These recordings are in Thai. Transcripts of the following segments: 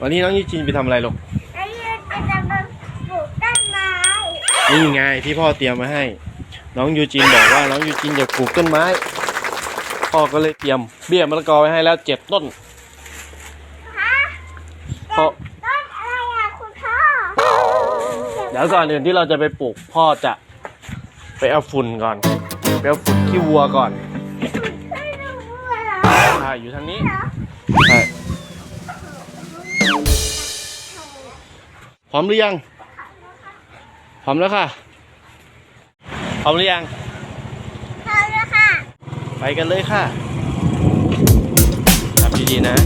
วันนี้น้องยูจินไปทำอะไรลูกแล้วยืนจะจะมาปลูกต้นไม้นี่ไงที่พ่อเตรียมมาให้ น้องยูจินบอกว่าน้องยูจินอยากปลูกต้นไม้ พ่อก็เลยเตรียม เบี้ยมะละกอไว้ให้แล้วเจ็ดต้น ฮะพ่อต้นอะไรอะคุณพ่อเดี๋ยวก่อนอื่นที่เราจะไปปลูกพ่อจะไปเอาฝุ่นก่อนไปเอาฝุ่นขี้วัวก่อนไม่รู้เหรอใช่อยู่ทางนี้ เหรอ ใช่ พร้อมหรือยัง พร้อมแล้วค่ะ พร้อมหรือยัง พร้อมแล้วค่ะ ไปกันเลยค่ะทำดีๆนะ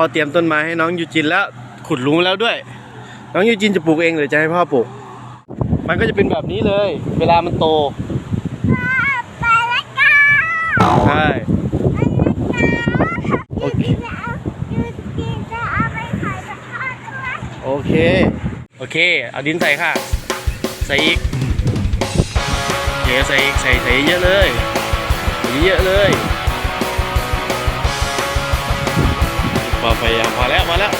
พอเตรียมต้นไม้ให้น้องยูจินแล้วขุดหลุมแล้วด้วย น้องยูจินจะปลูกเองหรือจะให้พ่อปลูก มันก็จะเป็นแบบนี้เลย เวลามันโตไปแล้วจ้าใช่โอโอเคเคจะเอายูจีจะเอาไปขายกับพ่อด้วยโอเค โอเค เอาดินใส่ค่ะ ใส่อีกโอเคใส่อีกใส่ใส่เยอะเลยใส่เยอะเลย พอไปยังพอแล้วมาแล้ว